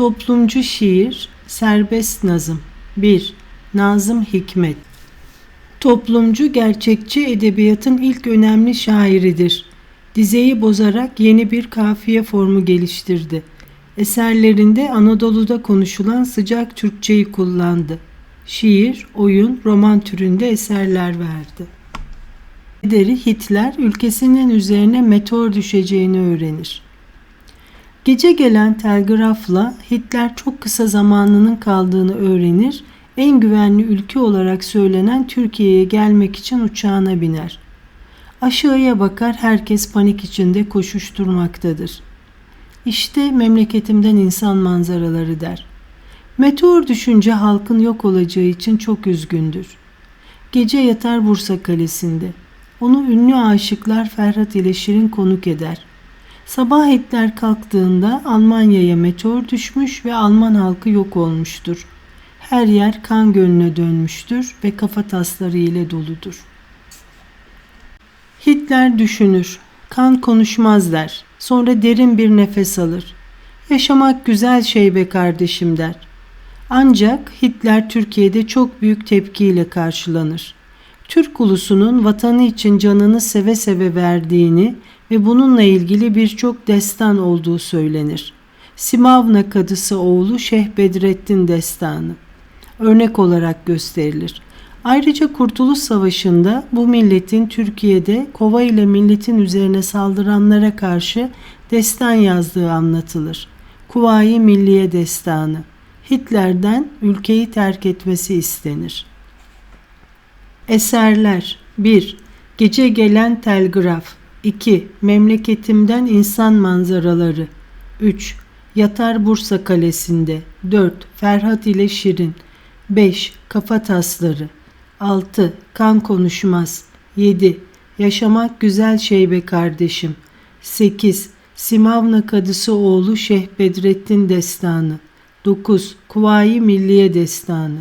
Toplumcu şiir, serbest nazım. 1. Nazım Hikmet Toplumcu gerçekçi edebiyatın ilk önemli şairidir. Dizeyi bozarak yeni bir kafiye formu geliştirdi. Eserlerinde Anadolu'da konuşulan sıcak Türkçeyi kullandı. Şiir, oyun, roman türünde eserler verdi. Lideri Hitler ülkesinin üzerine meteor düşeceğini öğrenir. Gece gelen telgrafla Hitler çok kısa zamanının kaldığını öğrenir, en güvenli ülke olarak söylenen Türkiye'ye gelmek için uçağına biner. Aşağıya bakar herkes panik içinde koşuşturmaktadır. İşte memleketimden insan manzaraları der. Meteor düşünce halkın yok olacağı için çok üzgündür. Gece yatar Bursa Kalesi'nde. Onu ünlü aşıklar Ferhat ile Şirin konuk eder. Sabah Hitler kalktığında Almanya'ya meteor düşmüş ve Alman halkı yok olmuştur. Her yer kan gölüne dönmüştür ve kafa tasları ile doludur. Hitler düşünür. Kan konuşmaz der. Sonra derin bir nefes alır. Yaşamak güzel şey be kardeşim der. Ancak Hitler Türkiye'de çok büyük tepkiyle karşılanır. Türk ulusunun vatanı için canını seve seve verdiğini ve bununla ilgili birçok destan olduğu söylenir. Simavna kadısı oğlu Şeyh Bedrettin destanı örnek olarak gösterilir. Ayrıca Kurtuluş Savaşı'nda bu milletin Türkiye'de kova ile milletin üzerine saldıranlara karşı destan yazdığı anlatılır. Kuvayi Milliye Destanı Hitler'den ülkeyi terk etmesi istenir. Eserler 1. Gece gelen telgraf 2. Memleketimden insan manzaraları 3. Yatar Bursa Kalesi'nde 4. Ferhat ile Şirin 5. Kafa tasları 6. Kan konuşmaz 7. Yaşamak güzel şey be kardeşim 8. Simavna Kadısı oğlu Şeyh Bedrettin Destanı 9. Kuvayi Milliye Destanı